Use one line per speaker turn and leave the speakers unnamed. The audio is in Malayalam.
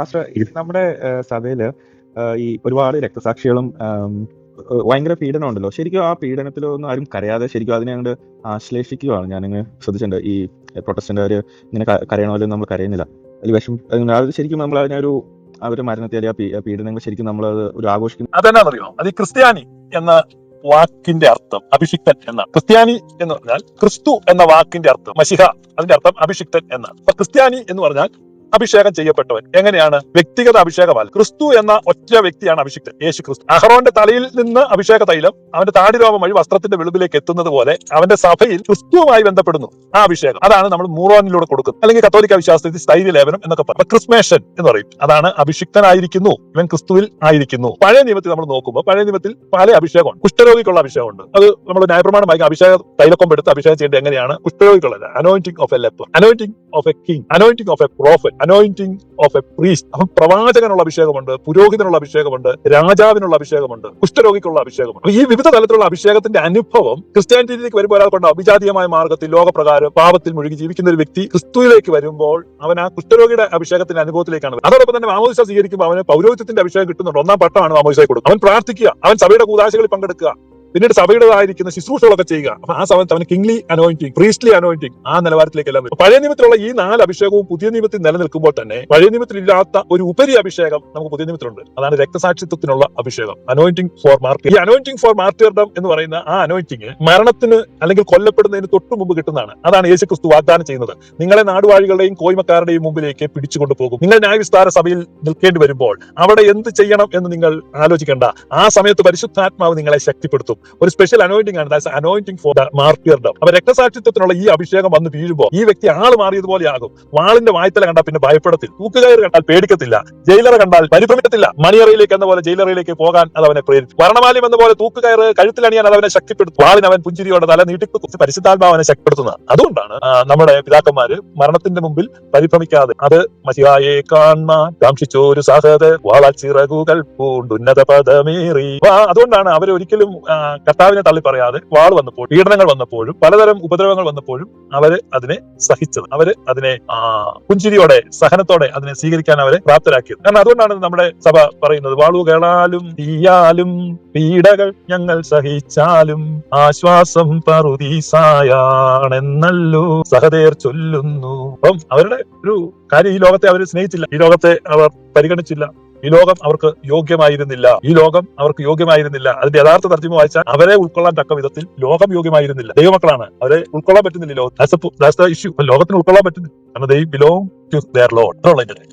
പാസ്റ്റർ ഇത് നമ്മുടെ സഭയിൽ ഈ ഒരുപാട് രക്തസാക്ഷികളും ഭയങ്കര പീഡനം ഉണ്ടല്ലോ ശരിക്കും ആ പീഡനത്തിലൊന്നും ആരും കരയാതെ ശരിക്കും അതിനെ അങ്ങോട്ട് ആശ്ലേഷിക്കുകയാണ്. ഞാനിങ്ങനെ ശ്രദ്ധിച്ചിട്ടുണ്ട്. ഈ പ്രൊട്ടസ്റ്റന്റുകാർ ഇങ്ങനെ കരയണ പോലെ നമ്മൾ കരയുന്നില്ല. അതിൽ വിഷം അത് ശരിക്കും നമ്മൾ അതിനൊരു ഒരു അവരുടെ മരണത്തെ അല്ലെങ്കിൽ ആ പീഡനങ്ങൾ ശരിക്കും നമ്മൾ അത് ഒരു ആഘോഷിക്കുന്നു
അതെന്നാണെന്നറിയോ അത് ഈ ക്രിസ്ത്യാനി എന്ന വാക്കിന്റെ അർത്ഥം അഭിഷിക്തൻ എന്നാണ് ക്രിസ്ത്യാനി എന്ന് പറഞ്ഞാൽ ക്രിസ്തു എന്ന വാക്കിന്റെ അർത്ഥം മഷിഹ അതിന്റെ അർത്ഥം അഭിഷിക്തൻ എന്നാണ്. അപ്പൊ ക്രിസ്ത്യാനി എന്ന് പറഞ്ഞാൽ അഭിഷേകം ചെയ്യപ്പെട്ടവൻ. എങ്ങനെയാണ്? വ്യക്തിഗത അഭിഷേകമല്ല ക്രിസ്തു എന്ന ഒറ്റ വ്യക്തിയാണ് അഭിഷിക്തൻ. യേശു ക്രിസ്തു അഹറോന്റെ തലയിൽ നിന്ന് അഭിഷേക തൈലം അവന്റെ താടിരോമം വഴി വസ്ത്രത്തിന്റെ വെളുപ്പിലേക്ക് എത്തുന്നത് പോലെ അവന്റെ സഭയിൽ ക്രിസ്തുവുമായി ബന്ധപ്പെടുന്നു ആ അഭിഷേകം. അതാണ് നമ്മൾ മൂറോനിലൂടെ കൊടുക്കുന്നത്. അല്ലെങ്കിൽ കത്തോലിക്ക വിശ്വാസത്തിൽ സ്ഥൈര്യ ലേപനം എന്നൊക്കെ പറയും. ക്രിസ്മേഷൻ എന്ന് പറയും. അതാണ് അഭിഷിക്തനായിരിക്കുന്നു. ഇവൻ ക്രിസ്തുവിൽ ആയിരിക്കുന്നു. പഴയ നിയമത്തിൽ നമ്മൾ നോക്കുമ്പോൾ പഴയ നിയമത്തിൽ പല അഭിഷേകമുണ്ട് കുഷ്ഠരോഗിക്കുള്ള അഭിഷേകമുണ്ട്. അത് നമ്മൾ ന്യായപ്രമാണം വായിക്കും അഭിഷേക തൈലക്കൊമ്പ് എടുത്ത് അഭിഷേകം ചെയ്യേണ്ടത് എങ്ങനെയാണ്? കുഷ്ഠരോഗിക്കുള്ളത് anointing of a leper anointing of a king anointing of a prophet anointing of a priest അപ്പം പ്രവാചകനുള്ള അഭിഷേകമുണ്ട് പുരോഹിതനുള്ള അഭിഷേകമുണ്ട് രാജാവിനുള്ള അഭിഷേകമുണ്ട് കുഷ്ഠരോഗിക്കുള്ള അഭിഷേകമുണ്ട്. അപ്പൊ ഈ വിവിധ തലത്തിലുള്ള അഭിഷേകത്തിന്റെ അനുഭവം ക്രിസ്ത്യാനിറ്റിയിലേക്ക് വരുമ്പോൾ ഒരാൾ കൊണ്ട് അഭിജാതീയമായ മാർഗത്തിൽ ലോകപ്രകാരം പാപത്തിൽ മുഴുകി ജീവിക്കുന്ന ഒരു വ്യക്തി ക്രിസ്തുവിലേക്ക് വരുമ്പോൾ അവൻ ആ കുഷ്ഠരോഗിയുടെ അഭിഷേകത്തിന്റെ അനുഭവത്തിലേക്കാണ്. അതോടൊപ്പം തന്നെ മാമോദിസ സ്വീകരിക്കുമ്പോൾ അവന് പൗരോഹിത്യത്തിന്റെ അഭിഷേകം കിട്ടുന്നുണ്ട്. ഒന്നാം പട്ടമാണ് മാമോദിസ കൊടുക്കുക. അവൻ പ്രാർത്ഥിക്കുക അവൻ സഭയുടെ കൂതാശകളിൽ പങ്കെടുക്കുക. പിന്നീട് സഭയുടേതായിരിക്കുന്ന ശുശ്രൂഷകളൊക്കെ ചെയ്യുക. അപ്പൊ ആ സമയത്ത് അവന് കിങ്ലി അനോയിന്റിങ് പ്രീസ്റ്റ്ലി അനോയിന്റിങ് ആ നിലവാരത്തിലേക്ക് എല്ലാം വരും പഴയ നിയമത്തിലുള്ള ഈ നാല് അഭിഷേകവും പുതിയ നിയമത്തിൽ നിലനിൽക്കുമ്പോൾ തന്നെ പഴയ നിയമത്തിൽ ഇല്ലാത്ത ഒരു ഉപരി അഭിഷേകം നമുക്ക് പുതിയ നിയമത്തിലുണ്ട്. അതാണ് രക്തസാക്ഷിത്വത്തിനുള്ള അഭിഷേകം. അനോയിന്റിങ് ഫോർ മാർട്ടിയർ ഈ അനോയിന്റിങ് ഫോർ മാർട്ടിയർഡം എന്ന് പറയുന്ന ആ അനോയിന്റിങ് മരണത്തിന് അല്ലെങ്കിൽ കൊല്ലപ്പെടുന്നതിന് തൊട്ടു മുമ്പ് കിട്ടുന്നതാണ്. അതാണ് യേശു ക്രിസ്തു വാഗ്ദാനം ചെയ്യുന്നത്. നിങ്ങളെ നാടുവാഴികളുടെയും കോയ്മക്കാരുടെയും മുമ്പിലേക്ക് പിടിച്ചുകൊണ്ട് പോകും. നിങ്ങൾ ന്യായവിസ്താര സഭയിൽ നിൽക്കേണ്ടി വരുമ്പോൾ അവിടെ എന്ത് ചെയ്യണം എന്ന് നിങ്ങൾ ആലോചിക്കേണ്ട. ആ സമയത്ത് പരിശുദ്ധാത്മാവ് നിങ്ങളെ ശക്തിപ്പെടുത്തും. ഒരു സ്പെഷ്യൽ അനോയിന്റിംഗ് ആണ്. അനോയിന്റിംഗ് ഫോർ ദ മാർട്ടിയർഡം അപ്പൊ രക്തസാക്ഷിത്വത്തിനുള്ള ഈ അഭിഷേകം വന്ന് വീഴുമ്പോൾ ഈ വ്യക്തി ആൾ മാറിയതുപോലെയാകും. വാളിന്റെ വായ്ത്തല കണ്ടാൽ പിന്നെ ഭയപ്പെടത്തില്ല. തൂക്കുകയർ കണ്ടാൽ പേടിക്കത്തില്ല. ജയിലറെ കണ്ടാൽ പരിഭ്രമിക്കത്തില്ല. മണിയറയിലേക്ക് എന്ന പോലെ ജയിലറയിലേക്ക് പോകാൻ അത് അവനെ പ്രേരിപ്പിച്ചു വർണമാലിം എന്ന പോലെ തൂക്കുകയർ കഴുത്തിലണിയാൻ അത് അവനെ ശക്തിപ്പെടുത്തും. വാളിന് അവൻ പുഞ്ചിരിയോടെ തല നീട്ടിപ്പ് പരിശുദ്ധാത്മാവ് അവനെ ശക്തിപ്പെടുത്തുന്നത്. അതുകൊണ്ടാണ് നമ്മുടെ പിതാക്കന്മാര് മരണത്തിന്റെ മുമ്പിൽ പരിഭ്രമിക്കാതെ അത് മസിഹായെ കാണാൻ കാക്ഷിച്ചോരു സഹത വാളാൽ ചിറകുകൾ പൂണ്ടുന്നത പദമേറി. അതുകൊണ്ടാണ് അവർ ഒരിക്കലും കർത്താവിനെ തള്ളി പറയാതെ വാൾ വന്നപ്പോൾ പീഡനങ്ങൾ വന്നപ്പോഴും പലതരം ഉപദ്രവങ്ങൾ വന്നപ്പോഴും അവർ അതിനെ സഹിച്ചത്. അവർ അതിനെ പുഞ്ചിരിയോടെ സഹനത്തോടെ അതിനെ സ്വീകരിക്കാൻ അവരെ പ്രാപ്തരാക്കിയത്. കാരണം അതുകൊണ്ടാണ് നമ്മുടെ സഭ പറയുന്നത് വാളുകളാലും തീയാലും പീഡകൾ ഞങ്ങൾ സഹിച്ചാലും ആശ്വാസം പറുദീസായാണെന്നല്ലോ സഹദേർ ചൊല്ലുന്നു. അപ്പം അവരുടെ ഒരു കാര്യം ഈ ലോകത്തെ അവർ സ്നേഹിച്ചില്ല. ഈ ലോകത്തെ അവർ പരിഗണിച്ചില്ല. ഈ ലോകം അവർക്ക് യോഗ്യമായിരുന്നില്ല. ഈ ലോകം അവർക്ക് യോഗ്യമായിരുന്നില്ല. അതിന്റെ യഥാർത്ഥ തർജമ വായിച്ചാൽ അവരെ ഉൾക്കൊള്ളാൻ തക്ക വിധത്തിൽ ലോകം യോഗ്യമായിരുന്നില്ല. ദൈവമക്കളാണ്. അവരെ ഉൾക്കൊള്ളാൻ പറ്റുന്നില്ല ഇഷ്യൂ ലോകത്തിന് ഉൾക്കൊള്ളാൻ പറ്റുന്നില്ല. കാരണം ദൈവം ബിലോങ് ടു ദർ ലോഡ്